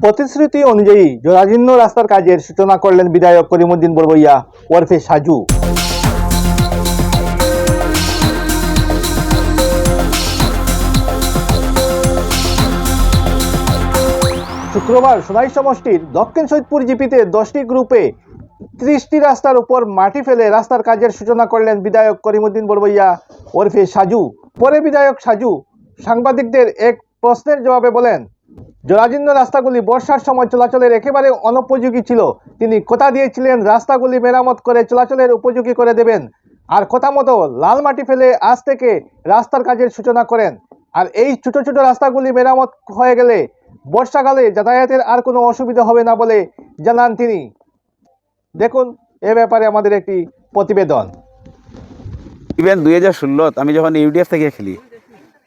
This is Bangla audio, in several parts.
প্রতিশ্রুতি অনুযায়ী জরাজীর্ণ রাস্তার কাজের সূচনা করলেন বিধায়ক করিমুদ্দিন বড়বইয়া ওরফে সাজু। শুক্রবার সোনাই সমষ্টির দক্ষিণ সৈদপুর জিপিতে দশটি গ্রুপে ত্রিশটি রাস্তার উপর মাটি ফেলে রাস্তার কাজের সূচনা করলেন বিধায়ক করিমুদ্দিন বড়বইয়া ওরফে সাজু। পরে বিধায়ক সাজু সাংবাদিকদের এক প্রশ্নের জবাবে বলেন জরাজীর্ণ রাস্তাগুলি বর্ষার সময় চলাচলের একেবারে অনুপযোগী ছিল। তিনি কথা দিয়েছিলেন, রাস্তাগুলি মেরামত করে চলাচলের উপযোগী করে দেবেন। আর কথা মতো লাল মাটি ফেলে আজ থেকে রাস্তার কাজের সূচনা করেন। আর এই ছোট ছোট রাস্তাগুলি মেরামত হয়ে গেলে বর্ষাকালে যাতায়াতের আর কোনো অসুবিধা হবে না বলে জানান তিনি। দেখুন, এ ব্যাপারে আমাদের একটি প্রতিবেদন। ইভেন দুই হাজার ষোলোত আমি যখন ইউডিএফ থেকে খেলি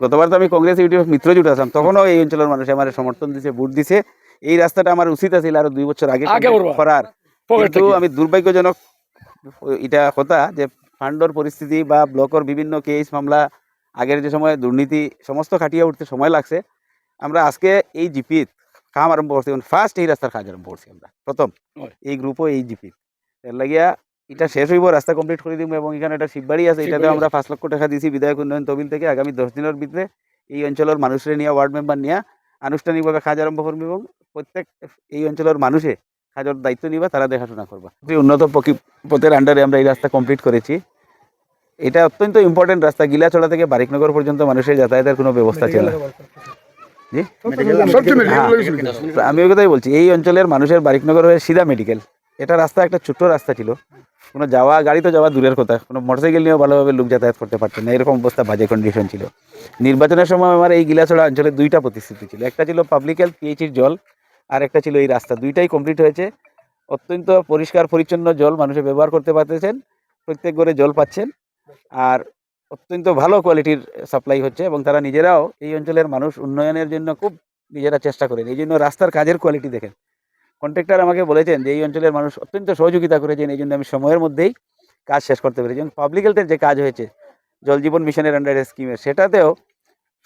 গতবার তো আমি কংগ্রেস ইউডিএফ মিত্র জুট আসলাম। তখনও এই অঞ্চলের মানুষ আমার সমর্থন দিছে ভোট দিছে। এই রাস্তাটা আমার উচিত আছিল আরও দুই বছর আগে আগে করার। কিন্তু আমি দুর্ভাগ্যজনক এটা কথা যে ফান্ডর পরিস্থিতি বা ব্লকর বিভিন্ন কেস মামলা আগের যে সময় দুর্নীতি সমস্ত খাটিয়ে উঠতে সময় লাগছে। আমরা আজকে এই জিপিত কাম আরম্ভ করছি ফার্স্ট এই রাস্তার কাজ আরম্ভ করছি আমরা। প্রথম এই গ্রুপও এই জিপিত এর লাগিয়া এটা শেষ হইব রাস্তা কমপ্লিট করে দিব এবং এখানে একটা শিববাড়ি আছে এটাতে আমরা পাঁচ লক্ষ টাকা দিয়েছি বিধায়ক উন্নয়ন তহবিল থেকে। আগামী দশ দিনের ভিতরে এই অঞ্চলের মানুষের নিয়ে ওয়ার্ড মেম্বার নিয়ে আনুষ্ঠানিকভাবে কাজ আরম্ভ করবে এবং প্রত্যেক এই অঞ্চলের মানুষে কাজের দায়িত্ব নিবা তারা দেখাশোনা করবা। যে উন্নত পকি- পথের আন্ডারে আমরা এই রাস্তা কমপ্লিট করেছি। এটা অত্যন্ত ইম্পর্টেন্ট রাস্তা। গিলাছড়া থেকে বারিকনগর পর্যন্ত মানুষের যাতায়াতের কোনো ব্যবস্থা ছিল না। জি? হ্যাঁ। আমি ওই কথাই বলছি এই অঞ্চলের মানুষের বারিকনগর হয়ে সিধা মেডিকেল এটা রাস্তা, একটা ছোট্ট রাস্তা ছিল। কোনো যাওয়া, গাড়ি তো যাওয়া দূরের কথা। কোনো মোটরসাইকেল নিয়েও ভালোভাবে লোক যাতায়াত করতে পারতেন না। এরকম অবস্থা, বাজে কন্ডিশন ছিল। নির্বাচনের সময় আমার এই গিলাছড়া অঞ্চলে দুইটা প্রতিশ্রুতি ছিল। একটা ছিল পাবলিক হেলথ পিএইচির জল, আর একটা ছিল এই রাস্তা। দুইটাই কমপ্লিট হয়েছে। অত্যন্ত পরিষ্কার, পরিচ্ছন্ন জল মানুষে ব্যবহার করতে পারতেছেন। প্রত্যেক ঘরে জল পাচ্ছেন। আর অত্যন্ত ভালো কোয়ালিটির সাপ্লাই হচ্ছে এবং তারা নিজেরাও এই অঞ্চলের মানুষ উন্নয়নের জন্য খুব নিজেরা চেষ্টা করেন। এই জন্য রাস্তার কাজের কোয়ালিটি দেখেন। কন্ট্রাক্টর আমাকে বলেছেন যে, এই অঞ্চলের মানুষ অত্যন্ত সহযোগিতা করেছেন, এই জন্য আমি সময়ের মধ্যেই কাজ শেষ করতে পেরেছি। এবং পাবলিক হেলথের যে কাজ হয়েছে, জল জীবন মিশনের আন্ডারে স্কিমের সেটাতেও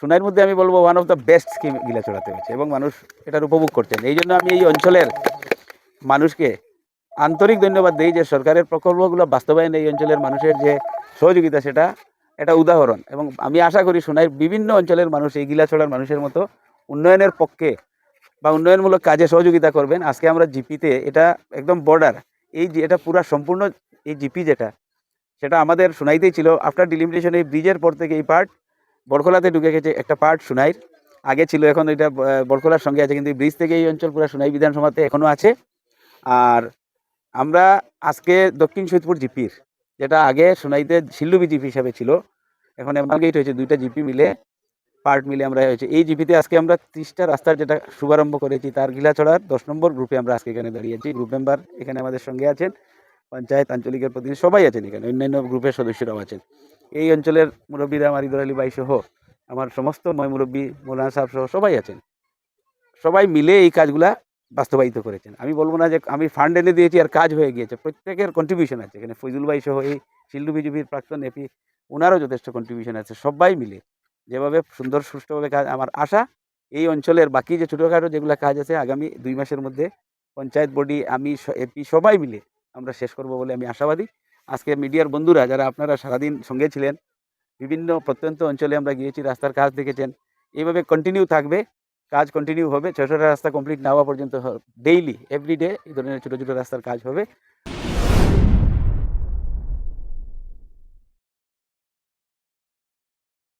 সোনাইয়ের মধ্যে আমি বলব one of the best scheme গিলা চড়াতে হয়েছে এবং মানুষ এটার উপভোগ করছেন। এই জন্য আমি এই অঞ্চলের মানুষকে আন্তরিক ধন্যবাদ দিই যে, সরকারের প্রকল্পগুলো বাস্তবায়ন এই অঞ্চলের মানুষের যে সহযোগিতা, সেটা এটা উদাহরণ। এবং আমি আশা করি সোনাইয়ের বিভিন্ন অঞ্চলের মানুষ এই গিলা গিলাছড়ার মানুষের মতো উন্নয়নের পক্ষে বা উন্নয়নমূলক কাজে সহযোগিতা করবেন, আজকে আমরা জিপিতে এটা একদম বর্ডার এই যে এটা পুরা সম্পূর্ণ এই জিপি যেটা, সেটা আমাদের সোনাইতেই ছিল। আফটার ডিলিমিটেশন এই ব্রিজের পর থেকে এই পার্ট বরখোলাতে ঢুকে গেছে একটা পার্ট সোনাইর আগে ছিল এখন এটা বরখোলার সঙ্গে আছে, কিন্তু ব্রিজ থেকে এই অঞ্চল পুরা সোনাই বিধানসভাতে এখনও আছে। আর আমরা আজকে দক্ষিণ সৈদপুর জিপির, যেটা আগে সোনাইতে শিল্লুবি জিপি হিসাবে ছিল, এখন এমালগেট হয়েছে দুইটা জিপি মিলে। পার্ট মিলে আমরা হয়েছে। এই জিপিতে আজকে আমরা ত্রিশটা রাস্তার যেটা শুভারম্ভ করেছি, তার গিলাছড়ার দশ নম্বর গ্রুপে আমরা আজকে এখানে দাঁড়িয়েছি। গ্রুপ মেম্বার এখানে আমাদের সঙ্গে আছেন, পঞ্চায়েত আঞ্চলিকের প্রতিনিধি সবাই আছেন এখানে, অন্যান্য গ্রুপের সদস্যরাও আছেন। এই অঞ্চলের মুরব্বীরা আমার ইদর আলী বাই সহ, আমার সমস্ত ময় মুরব্বী, মৌলানা সাহেব সহ সবাই আছেন। সবাই মিলে এই কাজগুলা বাস্তবায়িত করেছেন। আমি বলব না যে আমি ফান্ড এনে দিয়েছি আর কাজ হয়ে গিয়েছে, প্রত্যেকের কন্ট্রিবিউশন আছে। এখানে ফৈজুল ভাই সহ এই শিল্ডু বিজেপির প্রাক্তন এপি ওনারও যথেষ্ট কন্ট্রিবিউশন আছে, সবাই মিলে। যেভাবে সুন্দর সুষ্ঠুভাবে কাজ, আমার আশা এই অঞ্চলের বাকি যে ছোটোখাটো যেগুলো কাজ আছে, আগামী দুই মাসের মধ্যে পঞ্চায়েত, বডি, আমি এপি সবাই মিলে আমরা শেষ করব বলে আমি আশাবাদী। আজকে মিডিয়ার বন্ধুরা যারা আপনারা সারাদিন সঙ্গে ছিলেন, বিভিন্ন প্রত্যন্ত অঞ্চলে আমরা গিয়েছি, রাস্তার কাজ দেখেছেন এইভাবে কন্টিনিউ থাকবে, কাজ কন্টিনিউ হবে ছশোটা রাস্তা কমপ্লিট না হওয়া পর্যন্ত ডেইলি এভরিডে এই ধরনের ছোটো ছোটো রাস্তার কাজ হবে।